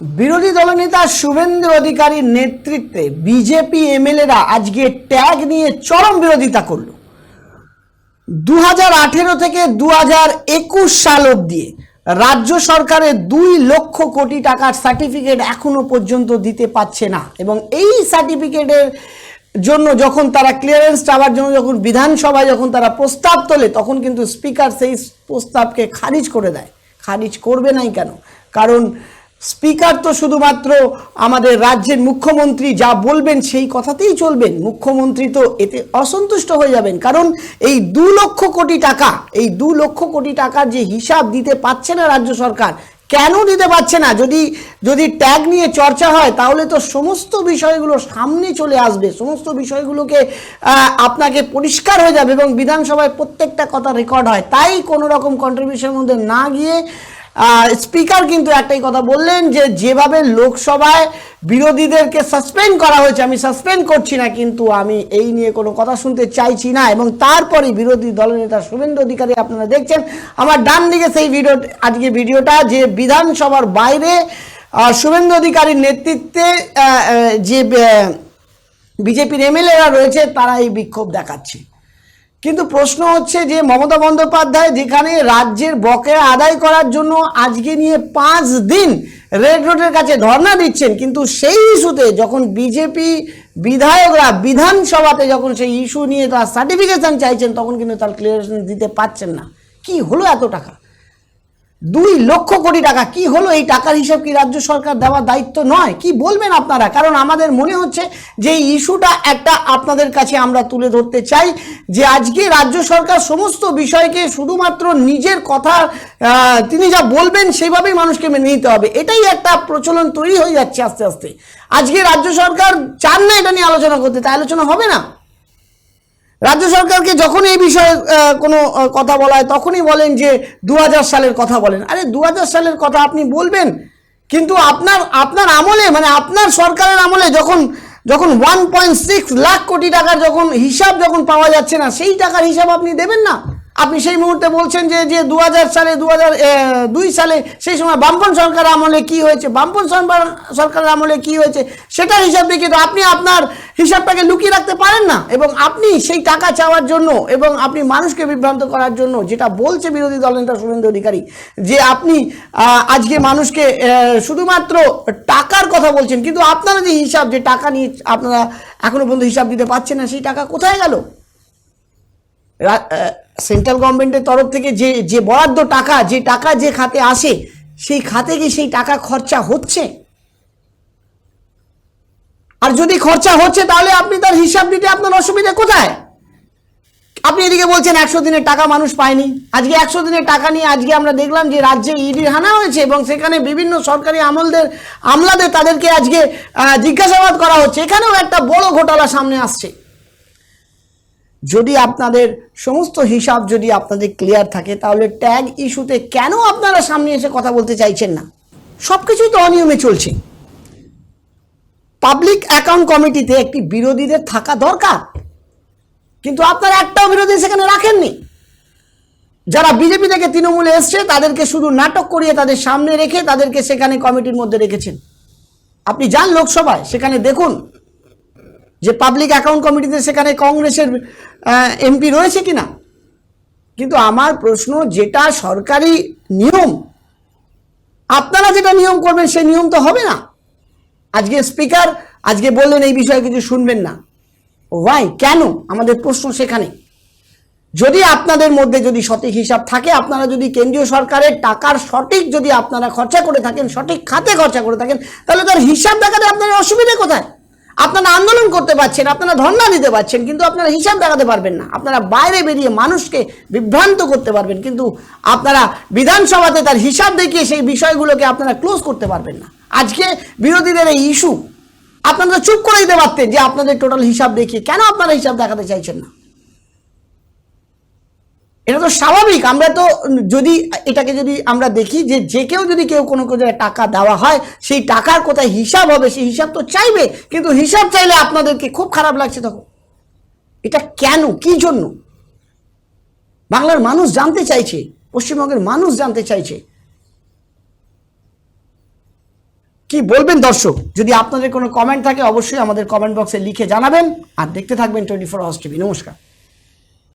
বিরোধী দলনেতা শুভেন্দু অধিকারীর নেতৃত্বে বিজেপি এমএলএরা আজকে ট্যাগ নিয়ে চরম বিরোধিতা করল। দুহাজার আঠেরো থেকে দু সাল অবধি রাজ্য সরকারের দুই লক্ষ কোটি টাকার সার্টিফিকেট এখনও পর্যন্ত দিতে পারছে না এবং এই সার্টিফিকেটের জন্য যখন তারা ক্লিয়ারেন্স চাওয়ার জন্য যখন বিধানসভায় যখন তারা প্রস্তাব তোলে, তখন কিন্তু স্পিকার সেই প্রস্তাবকে খারিজ করে দেয়। খারিজ করবে নাই কেন? কারণ স্পিকার তো শুধুমাত্র আমাদের রাজ্যের মুখ্যমন্ত্রী যা বলবেন সেই কথাতেই চলবেন। মুখ্যমন্ত্রী তো এতে অসন্তুষ্ট হয়ে যাবেন। কারণ এই দু লক্ষ কোটি টাকা, এই দু লক্ষ কোটি টাকার যে হিসাব দিতে পারছে না রাজ্য সরকার, কেন দিতে পারছে না? যদি যদি ট্যাগ নিয়ে চর্চা হয়, তাহলে তো সমস্ত বিষয়গুলো সামনে চলে আসবে। সমস্ত বিষয়গুলোকে আপনাকে পরিষ্কার হয়ে যাবে এবং বিধানসভায় প্রত্যেকটা কথা রেকর্ড হয়। তাই কোনো রকম কন্ট্রিবিউশনের মধ্যে না গিয়ে স্পিকার কিন্তু একটাই কথা বললেন যে যেভাবে লোকসভায় বিরোধীদেরকে সাসপেন্ড করা হয়েছে, আমি সাসপেন্ড করছি না, কিন্তু আমি এই নিয়ে কোনো কথা শুনতে চাইছি না। এবং তারপরে বিরোধী দলনেতা শুভেন্দু অধিকারী আপনারা দেখছেন, আমার ডান দিকে সেই ভিডিও, আজকে ভিডিওটা যে বিধানসভার বাইরে শুভেন্দু অধিকারীর নেতৃত্বে যে বিজেপির এমএলএরা রয়েছে, তারা এই বিক্ষোভ দেখাচ্ছে। কিন্তু প্রশ্ন হচ্ছে যে মমতা বন্দ্যোপাধ্যায় যেখানে রাজ্যের বকেয়া আদায় করার জন্য আজকে নিয়ে পাঁচ দিন রেড রোডের কাছে ধর্না দিচ্ছেন, কিন্তু সেই ইস্যুতে যখন বিজেপি বিধায়করা বিধানসভাতে যখন সেই ইস্যু নিয়ে তার সার্টিফিকেশন চাইছেন, তখন কিন্তু তার ক্লিয়ারেশন দিতে পারছেন না। কি হলো এত টাকা? দুই লক্ষ কোটি টাকা। কি হলো? এই টাকার হিসাব কি রাজ্য সরকার দেওয়ার দায়িত্ব নয়? কি বলবেন আপনারা? কারণ আমাদের মনে হচ্ছে যে ইস্যুটা একটা আপনাদের কাছে আমরা তুলে ধরতে চাই যে আজকে রাজ্য সরকার সমস্ত বিষয়কে শুধুমাত্র নিজের কথা তিনি যা বলবেন সেইভাবেই মানুষকে মেনে নিতে হবে। এটাই একটা প্রচলন তৈরি হয়ে যাচ্ছে আস্তে আস্তে। আজকে রাজ্য সরকার চান না এটা নিয়ে আলোচনা করতে, তাই আলোচনা হবে না? রাজ্য সরকারকে যখন এই বিষয়ে কোনো কথা বলা হয়, তখনই বলেন যে দু হাজার সালের কথা বলেন। আরে দু হাজার সালের কথা আপনি বলবেন, কিন্তু আপনার আপনার আমলে মানে আপনার সরকারের আমলে যখন যখন ওয়ান পয়েন্ট সিক্স লাখ কোটি টাকার যখন হিসাব যখন পাওয়া যাচ্ছে না, সেই টাকার হিসাব আপনি দেবেন না? আপনি সেই মুহূর্তে বলছেন যে যে দু হাজার সালে দু দুই সালে সেই সময় বামপন সরকার আমলে কি হয়েছে? বামপন সরকার- আমলে কি হয়েছে? সেটার হিসাব দেখে তো আপনি আপনার হিসাবটাকে লুকিয়ে রাখতে পারেন না। এবং আপনি সেই টাকা চাওয়ার জন্য এবং আপনি মানুষকে বিভ্রান্ত করার জন্য যেটা বলছে বিরোধী দলনেতা শুভেন্দু অধিকারী, যে আপনি আজকে মানুষকে শুধুমাত্র টাকার কথা বলছেন, কিন্তু আপনারা যে হিসাব, যে টাকা নিয়ে আপনারা এখনও পর্যন্ত হিসাব দিতে পারছেন না, সেই টাকা কোথায় গেল? সেন্ট্রাল গভর্নমেন্টের তরফ থেকে যে যে বরাদ্দ টাকা, যে টাকা যে খাতে আসে, সেই খাতে কি সেই টাকা খরচা হচ্ছে? আর যদি খরচা হচ্ছে, তাহলে আপনি তার হিসাব দিতে আপনার অসুবিধা কোথায়? আপনি এদিকে বলছেন একশো দিনের টাকা মানুষ পায়নি। আজকে একশো দিনের টাকা নিয়ে আজকে আমরা দেখলাম যে রাজ্যে ইডির হানা হয়েছে এবং সেখানে বিভিন্ন সরকারি আমলদের, আমলাদের তাদেরকে আজকে জিজ্ঞাসাবাদ করা হচ্ছে। এখানেও একটা বড় ঘোটালা সামনে আসছে। যদি আপনাদের সমস্ত হিসাব যদি আপনাদের ক্লিয়ার থাকে, তাহলে ট্যাগ ইস্যুতে কেন আপনারা সামনে এসে কথা বলতে চাইছেন না? সব কিছুই তো অনিয়মে চলছে। পাবলিক অ্যাকাউন্ট কমিটিতে একটি বিরোধীদের থাকা দরকার। কিন্তু আপনারা একটাও বিরোধী সেখানে রাখেননি। যারা বিজেপি থেকে তৃণমূলে এসছে, তাদেরকে শুধু নাটক করিয়ে তাদের সামনে রেখে তাদেরকে সেখানে কমিটির মধ্যে রেখেছেন। আপনি যান লোকসভায়, সেখানে দেখুন যে পাবলিক অ্যাকাউন্ট কমিটিতে সেখানে কংগ্রেসের এমপি রয়েছে কিনা। কিন্তু আমার প্রশ্ন, যেটা সরকারি নিয়ম, আপনারা যেটা নিয়ম করবেন, সেই নিয়ম তো হবে না। আজকে স্পিকার আজকে বললেন এই বিষয়ে কিছু শুনবেন না। ওয়াই কেন? আমাদের প্রশ্ন সেখানে। যদি আপনাদের মধ্যে যদি সঠিক হিসাব থাকে, আপনারা যদি কেন্দ্রীয় সরকারের টাকার সঠিক যদি আপনারা খরচা করে থাকেন, সঠিক খাতে খরচা করে থাকেন, তাহলে তার হিসাব দেখাতে আপনার অসুবিধা কোথায়? আপনারা আন্দোলন করতে পারছেন, আপনারা ধর্ণা দিতে পারছেন, কিন্তু আপনারা হিসাব দেখাতে পারবেন না। আপনারা বাইরে বেরিয়ে মানুষকে বিভ্রান্ত করতে পারবেন, কিন্তু আপনারা বিধানসভাতে তার হিসাব দেখিয়ে সেই বিষয়গুলোকে আপনারা ক্লোজ করতে পারবেন না। আজকে বিরোধীদের এই ইস্যু আপনারা চুপ করে দিতে পারতেন যে আপনাদের টোটাল হিসাব দেখিয়ে কেন আপনারা হিসাব দেখাতে চাইছেন না? এটা তো স্বাভাবিক। আমরা তো যদি, এটাকে যদি আমরা দেখি যে যে কেউ যদি কেউ কোনো কোনো টাকা দেওয়া হয়, সেই টাকার কোথায় হিসাব হবে, সেই হিসাব তো চাইবে। কিন্তু হিসাব চাইলে আপনাদেরকে খুব খারাপ লাগছে তখন। এটা কেন? কি জন্য? বাংলার মানুষ জানতে চাইছে, পশ্চিমবঙ্গের মানুষ জানতে চাইছে। কি বলবেন দর্শক? যদি আপনাদের কোনো কমেন্ট থাকে, অবশ্যই আমাদের কমেন্ট বক্সে লিখে জানাবেন। আর দেখতে থাকবেন টোয়েন্টি ফোর আওয়ার্স টিভি নমস্কার।